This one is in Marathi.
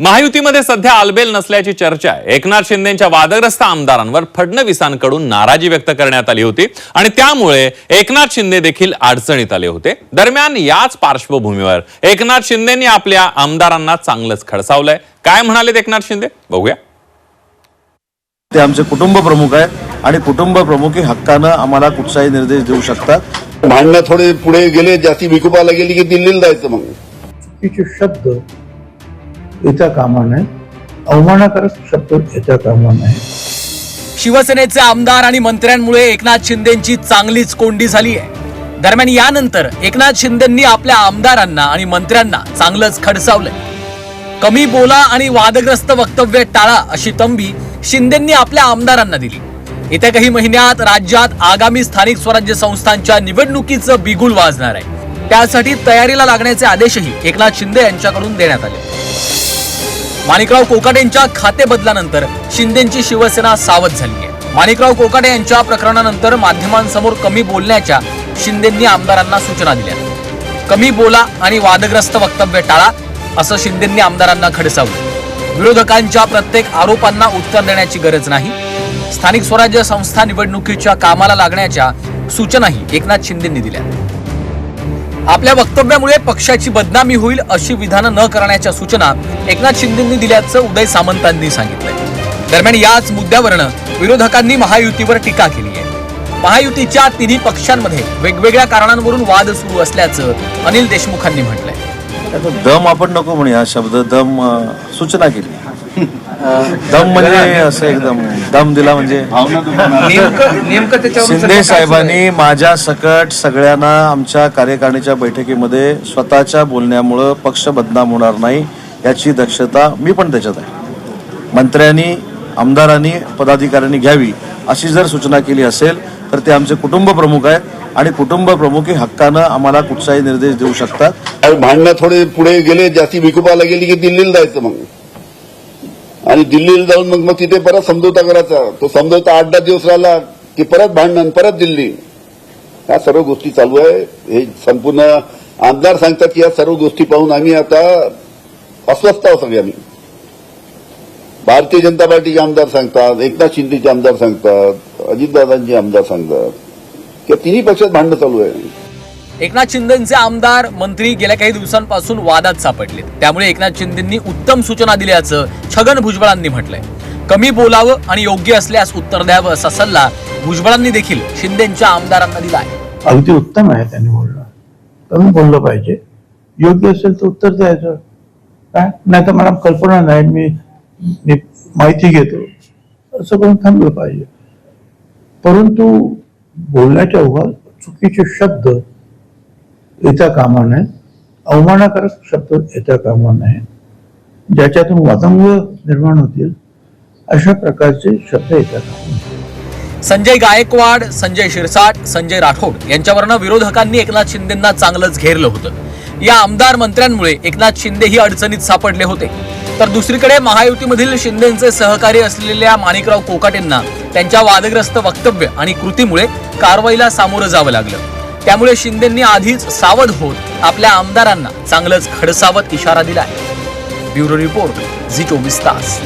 महायुतीमध्ये सध्या आलबेल नसल्याची चर्चा आहे. एकनाथ शिंदेच्या वादग्रस्त आमदारांवर फडणवीसांकडून नाराजी व्यक्त करण्यात आली होती आणि त्यामुळे एकनाथ शिंदे देखील अडचणीत आले होते. दरम्यान याच पार्श्वभूमीवर एकनाथ शिंदेनी आपल्या आमदारांना चांगलंच खडसावलंय. काय म्हणालेत एकनाथ शिंदे? बघूया. ते आमचे कुटुंब प्रमुख आहे आणि कुटुंब प्रमुख हे हक्कानं आम्हाला कुठचाही निर्देश देऊ शकतात. भांडणं थोडे पुढे गेले जास्ती विकोपाला गेली की दिल्लीला जायचं मग? शब्द येता कामा नये अवमानकारक शब्द येता कामा नये शिवसेनेचे आमदार आणि मंत्र्यांमुळे एकनाथ शिंदेची चांगलीच कोंडी झाली आहे. दरम्यान यानंतर एकनाथ शिंदेंनी आपल्या आमदारांना आणि मंत्र्यांना चांगलंच खडसावलंय. कमी बोला आणि वादग्रस्त वक्तव्य टाळा अशी तंबी शिंदेंनी आपल्या आमदारांना दिली. येत्या काही महिन्यात राज्यात आगामी स्थानिक स्वराज्य संस्थांच्या निवडणुकीचं बिगुल वाजणार आहे. त्यासाठी तयारीला लागण्याचे आदेशही एकनाथ शिंदे यांच्याकडून देण्यात आले. माणिकराव कोकाटेंच्या खाते बदलानंतर शिंदेची शिवसेना सावध झाली आहे. माणिकराव कोकाटे यांच्या प्रकरणानंतर माध्यमांसमोर कमी बोलण्याच्या शिंदेंनी आमदारांना सूचना दिल्या. कमी बोला आणि वादग्रस्त वक्तव्य टाळा असं शिंदेंनी आमदारांना खडसावलं. विरोधकांच्या प्रत्येक आरोपांना उत्तर देण्याची गरज नाही. स्थानिक स्वराज्य संस्था निवडणुकीच्या कामाला लागण्याच्या सूचनाही एकनाथ शिंदेंनी दिल्या. आपल्या वक्तव्यामुळे पक्षाची बदनामी होईल अशी विधानं न करण्याच्या सूचना एकनाथ शिंदेंनी दिल्याचं उदय सामंतांनी सांगितलंय. दरम्यान याच मुद्द्यावरनं विरोधकांनी महायुतीवर टीका केली आहे. महायुतीच्या तिन्ही पक्षांमध्ये वेगवेगळ्या कारणांवरून वाद सुरू असल्याचं अनिल देशमुखांनी म्हटलंय. दम आपण नको म्हणूया शब्द दम सूचना केली. दम म्हणजे असं एकदम दम दिला म्हणजे. शिंदे साहेबांनी माझ्या सकट सगळ्यांना आमच्या कार्यकारिणीच्या बैठकीमध्ये स्वतःच्या बोलण्यामुळं पक्ष बदनाम होणार नाही याची दक्षता मी पण त्याच्यात आहे. मंत्र्यांनी आमदारांनी पदाधिकाऱ्यांनी घ्यावी अशी जर सूचना केली असेल तर ते आमचे कुटुंब प्रमुख आहेत आणि कुटुंब प्रमुख हे हक्कानं आम्हाला कुठचाही निर्देश देऊ शकतात. भांडणं थोडे पुढे गेले जास्ती विकोपाला गेली की दिल्लीला जायचं मग. आणि दिल्लीला जाऊन मग मग तिथे परत समजोता करायचा. तो समजोता आठ दहा दिवस राहिला की परत भांडण परत दिल्ली. या सर्व गोष्टी चालू आहे. हे संपूर्ण आमदार सांगतात की या सर्व गोष्टी पाहून आम्ही आता अस्वस्थ आहोत सगळ्यांनी. आम्ही भारतीय जनता पार्टीचे आमदार सांगतात एकनाथ शिंदेचे आमदार सांगतात अजितदादांचे आमदार सांगतात. या तिन्ही पक्षात भांडणं चालू आहे. एकनाथ शिंदेचे आमदार मंत्री गेल्या काही दिवसांपासून वादात सापडले. त्यामुळे एकनाथ शिंदेंनी उत्तम सूचना दिल्याचं छगन भुजबळांनी म्हटलंय. कमी बोलावं आणि योग्य असल्यास उत्तर द्यावं असा सल्ला भुजबळांनी देखील शिंदेच्या आमदारांना दिला आहे. अगदी उत्तम आहे त्यांनी बोलणं कमी बोललं पाहिजे. योग्य असेल तर उत्तर द्यायचं. काय? नाही तर मला कल्पना नाही मी मी माहिती घेतो. असं करून थांबलं पाहिजे. परंतु बोलण्याच्या उभा चुकीचे शब्द येता कामा नये अवमानाकारक शब्द येता कामा नये ज्याच्यातून वादंग निर्माण होतील अशा प्रकारचे शब्द येतात कामा संजय गायकवाड संजय शिरसाट संजय राठोड यांच्यावरनं विरोधकांनी एकनाथ शिंदेना चांगलंच घेरलं होतं. या आमदार मंत्र्यांमुळे एकनाथ शिंदे ही अडचणीत सापडले होते. तर दुसरीकडे महायुतीमधील शिंदेचे सहकारी असलेल्या माणिकराव कोकाटेंना त्यांच्या वादग्रस्त वक्तव्य आणि कृतीमुळे कारवाईला सामोरं जावं लागलं. त्यामुळे शिंदेंनी आधीच सावध होत आपल्या आमदारांना चांगलंच खडसावत इशारा दिला आहे. ब्युरो रिपोर्ट झी चोवीस तास.